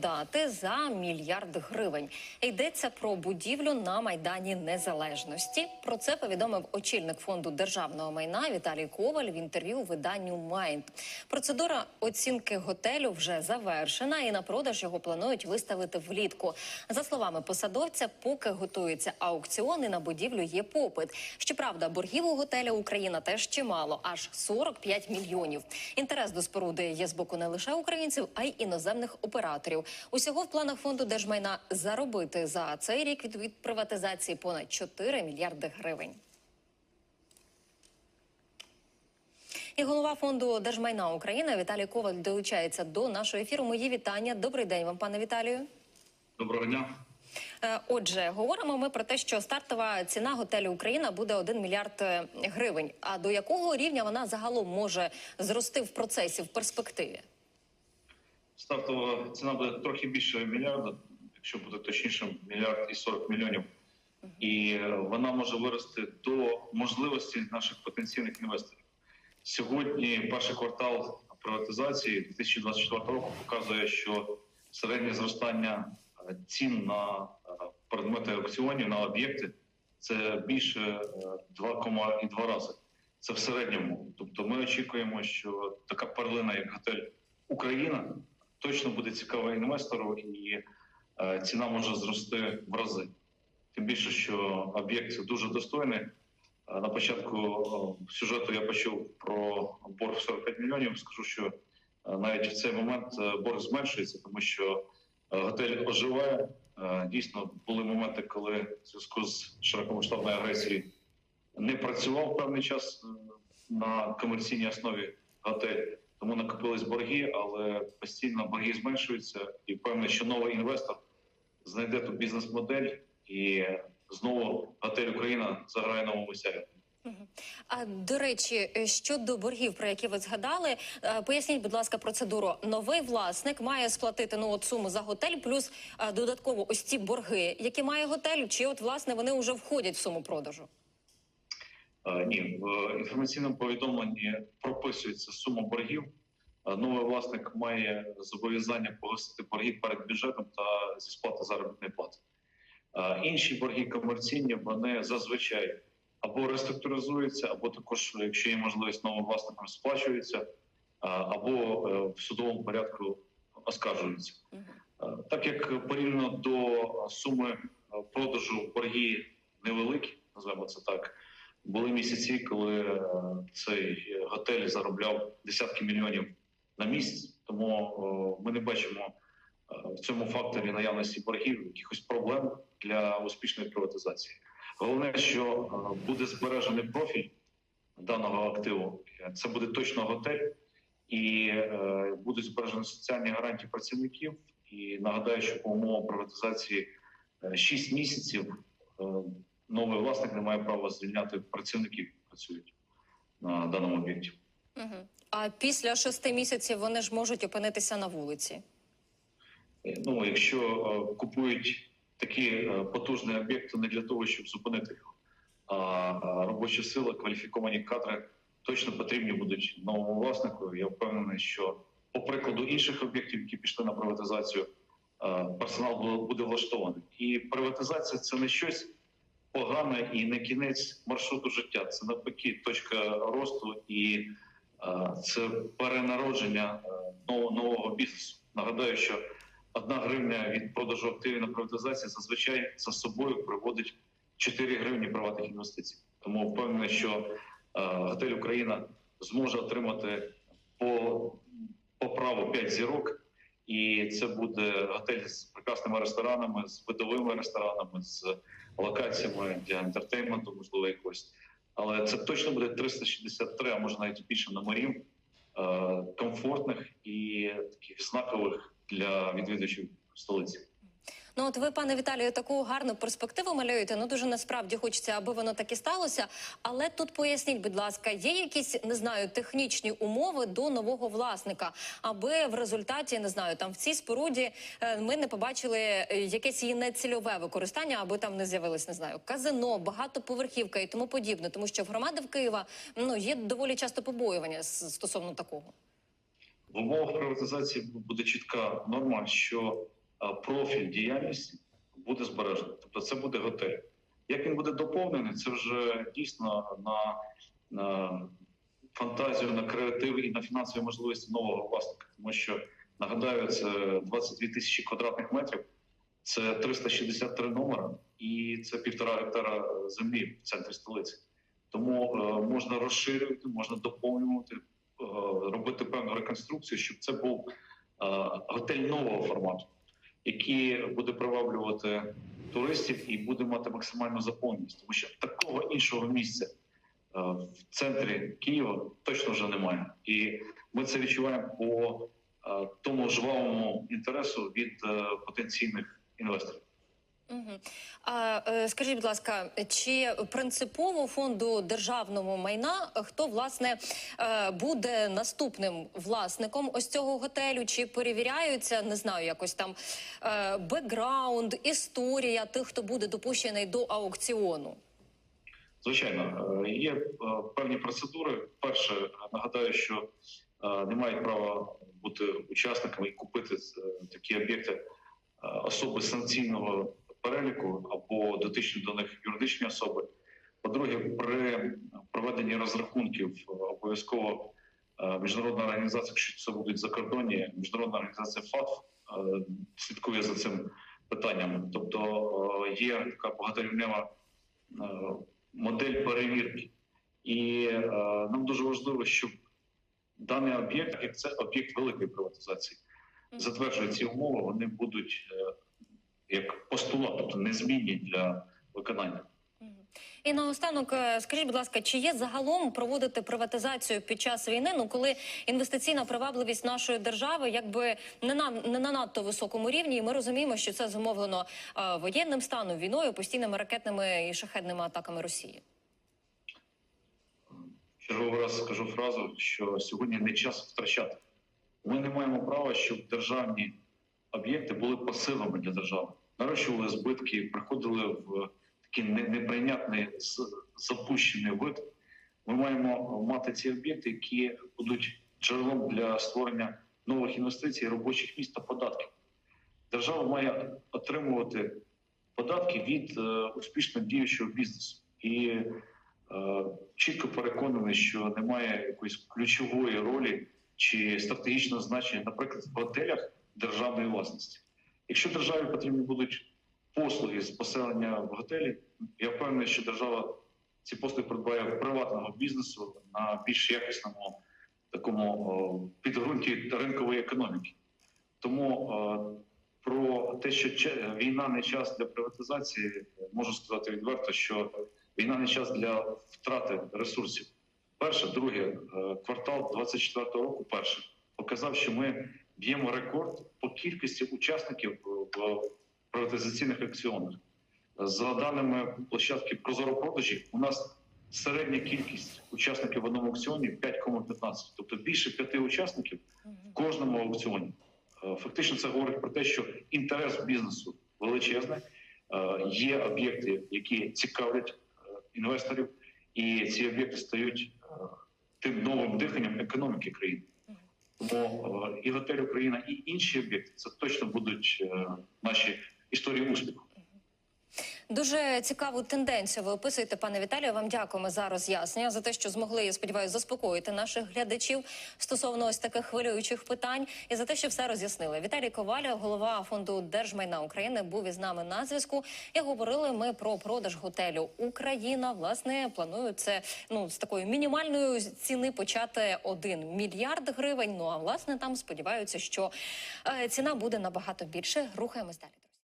продати за мільярд гривень. Йдеться про будівлю на майдані Незалежності. Про це повідомив очільник фонду державного майна Віталій Коваль в інтерв'ю виданню Майнд. Процедура оцінки готелю вже завершена, і на продаж його планують виставити влітку. За словами посадовця, поки готується аукціон і на будівлю є попит. Щоправда, боргів у готеля Україна теж чимало, аж 45 мільйонів. Інтерес до споруди є з боку не лише українців, а й іноземних операторів. Усього в планах фонду держмайна заробити за цей рік від, від приватизації понад 4 мільярди гривень. І голова фонду держмайна України Віталій Коваль долучається до нашого ефіру. Мої вітання. Добрий день вам, пане Віталію. Доброго дня. Е, Отже, говоримо ми про те, що стартова ціна готелю Україна буде 1 мільярд е, гривень. А до якого рівня вона загалом може зрости в процесі в перспективі? Стартова ціна буде трохи більше мільярда, якщо буде точніше, мільярд і 40 мільйонів. І е, вона може вирости до можливості наших потенційних інвесторів. Сьогодні перший квартал приватизації 2024 року показує, що середнє зростання е, цін на е, предмети аукціонів на об'єкти це більше е, 2,2 рази. Це в середньому. Тобто, ми очікуємо, що така перлина, як готель Україна, точно буде цікава інвестору, і е, ціна може зрости в рази. Тим більше, що об'єкт дуже достойний. Е, На початку е, сюжету я почув про борг в 45 мільйонів. Скажу, що навіть в цей момент борг зменшується, тому що готель оживає. Дійсно, були моменти, коли в зв'язку з широкомасштабною агресією не працював певний час на комерційній основі готель, тому накопились борги, але постійно борги зменшуються, і впевнений, що новий інвестор знайде ту бізнес-модель, і знову готель Україна заграє новому сярі. А до речі, щодо боргів, про які ви згадали, е, поясніть, будь ласка, процедуру. Новий власник має сплатити ну от суму за готель, плюс е, додатково ось ці борги, які має готель, чи от власне вони вже входять в суму продажу? Е, Ні, в інформаційному повідомленні прописується сума боргів. Е, Новий власник має зобов'язання погасити борги перед бюджетом та зі сплати заробітної плати. Е, Інші борги комерційні вони зазвичай або реструктуризуються, або також, якщо є можливість новим власникам сплачуються, або в судовому порядку оскаржуються. Так як порівняно до суми продажу борги невеликі, називаємо це так. Були місяці, коли е, цей готель заробляв десятки мільйонів на місяць. Тому ми не бачимо е, в цьому факторі наявності боргів якихось проблем для успішної приватизації. Головне, що е, буде збережений профіль даного активу. Це буде точно готель, і е, будуть збережені соціальні гарантії працівників. І нагадаю, що по умовам приватизації 6 місяців е, новий власник не має права звільняти працівників, які працюють на даному об'єкті. Угу. А після шести місяців вони ж можуть опинитися на вулиці. Е, Ну, якщо е, купують такі е, потужні об'єкти не для того, щоб зупинити його, а робоча сила, кваліфіковані кадри точно потрібні будуть новому власнику. Я впевнений, що по прикладу інших об'єктів, які пішли на приватизацію, персонал буде влаштований. І приватизація це не щось погане і не кінець маршруту життя. Це навпаки точка росту і е, це перенародження е, нового, нового бізнесу. Нагадаю, що одна гривня від продажу активів на приватизації зазвичай за собою приводить 4 гривні приватних інвестицій. Тому впевнений, що е, готель Україна зможе отримати по, по праву 5 зірок. І це буде готель з прекрасними ресторанами, з видовими ресторанами, з локаціями для ентертейменту, можливо, якось. Але це точно буде 363, а може навіть більше номерів е, комфортних і таких знакових для відвідувачів столиці. Ну от ви, пане Віталію, таку гарну перспективу малюєте. Ну дуже насправді хочеться, аби воно так і сталося. Але тут поясніть, будь ласка, є якісь не знаю технічні умови до нового власника, аби в результаті не знаю, там в цій споруді е, ми не побачили е, якесь її нецільове використання, аби там не з'явилось, не знаю, казино, багатоповерхівка і тому подібне. Тому що в громади в Києва ну є доволі часто побоювання стосовно такого. В умовах приватизації буде чітка норма, що профіль діяльності буде збережений. Тобто це буде готель. Як він буде доповнений, це вже дійсно на, на фантазію, на креатив і на фінансові можливості нового власника. Тому що нагадаю, це 22 тисячі квадратних метрів, це 363 номера і це півтора гектара землі в центрі столиці. Тому е, можна розширювати, можна доповнювати, е, робити певну реконструкцію, щоб це був е, готель нового формату, який буде приваблювати туристів і буде мати максимальну заповненість, тому що такого іншого місця е, в центрі Києва точно вже немає, і ми це відчуваємо по е, тому жвавому інтересу від е, потенційних інвесторів. Угу. А е, скажіть, будь ласка, чи принципово фонду державного майна хто власне е, буде наступним власником ось цього готелю? Чи перевіряються, не знаю, якось там е, бекграунд, історія тих, хто буде допущений до аукціону? Звичайно, е, є е, певні процедури. Перше, нагадаю, що е, не мають права бути учасниками і купити е, такі об'єкти е, особи санкційного переліку або дотичні до них юридичні особи. По-друге, при проведенні розрахунків обов'язково е, міжнародна організація, якщо це будуть закордонні, міжнародна організація ФАТФ е, слідкує за цим питанням. Тобто е, є така багаторівнева модель перевірки, і нам дуже важливо, щоб даний об'єкт, як це об'єкт великої приватизації, затверджує ці умови, вони будуть як постулат, тобто незмінні для виконання. І наостанок, е, скажіть, будь ласка, чи є загалом проводити приватизацію під час війни? Ну коли інвестиційна привабливість нашої держави якби не на не на надто високому рівні, і ми розуміємо, що це зумовлено е, воєнним станом, війною, постійними ракетними і шахедними атаками Росії. Черговий раз скажу фразу, що сьогодні не час втрачати. Ми не маємо права, щоб державні об'єкти були пасивами для держави, нарощували збитки, приходили в такий неприйнятний запущений вид. Ми маємо мати ці об'єкти, які будуть джерелом для створення нових інвестицій, робочих місць та податків. Держава має отримувати податки від е, успішно діючого бізнесу. І е, чітко переконаний, що немає якоїсь ключової ролі чи стратегічного значення, наприклад, в готелях державної власності. Якщо державі потрібні будуть послуги з поселення в готелі, я впевнений, що держава ці послуги придбає в приватного бізнесу на більш якісному такому підґрунті ринкової економіки. Тому про те, що війна не час для приватизації, можу сказати відверто, що війна не час для втрати ресурсів. Перше, друге, е, квартал 24-го року, перше, показав, що ми б'ємо рекорд по кількості учасників в приватизаційних акціонах. За даними площадки Прозоропродажі, у нас середня кількість учасників в одному аукціоні 5,15, тобто більше п'яти учасників в кожному аукціоні. Е, Фактично, це говорить про те, що інтерес бізнесу величезний. Е, Є об'єкти, які цікавлять е, інвесторів, і ці об'єкти стають е, тим новим диханням економіки країни. Тому е, і готель Україна, і інші об'єкти це точно будуть е, наші історії успіху. Дуже цікаву тенденцію ви описуєте, пане Віталію. Вам дякуємо за роз'яснення за те, що змогли, я сподіваюся, заспокоїти наших глядачів стосовно ось таких хвилюючих питань, і за те, що все роз'яснили. Віталій Коваля, голова фонду держмайна України, був із нами на зв'язку. І говорили ми про продаж готелю Україна. Власне, планують це ну з такої мінімальної ціни почати 1 мільярд гривень. Ну а власне там сподіваються, що е, ціна буде набагато більше. Рухаємось далі.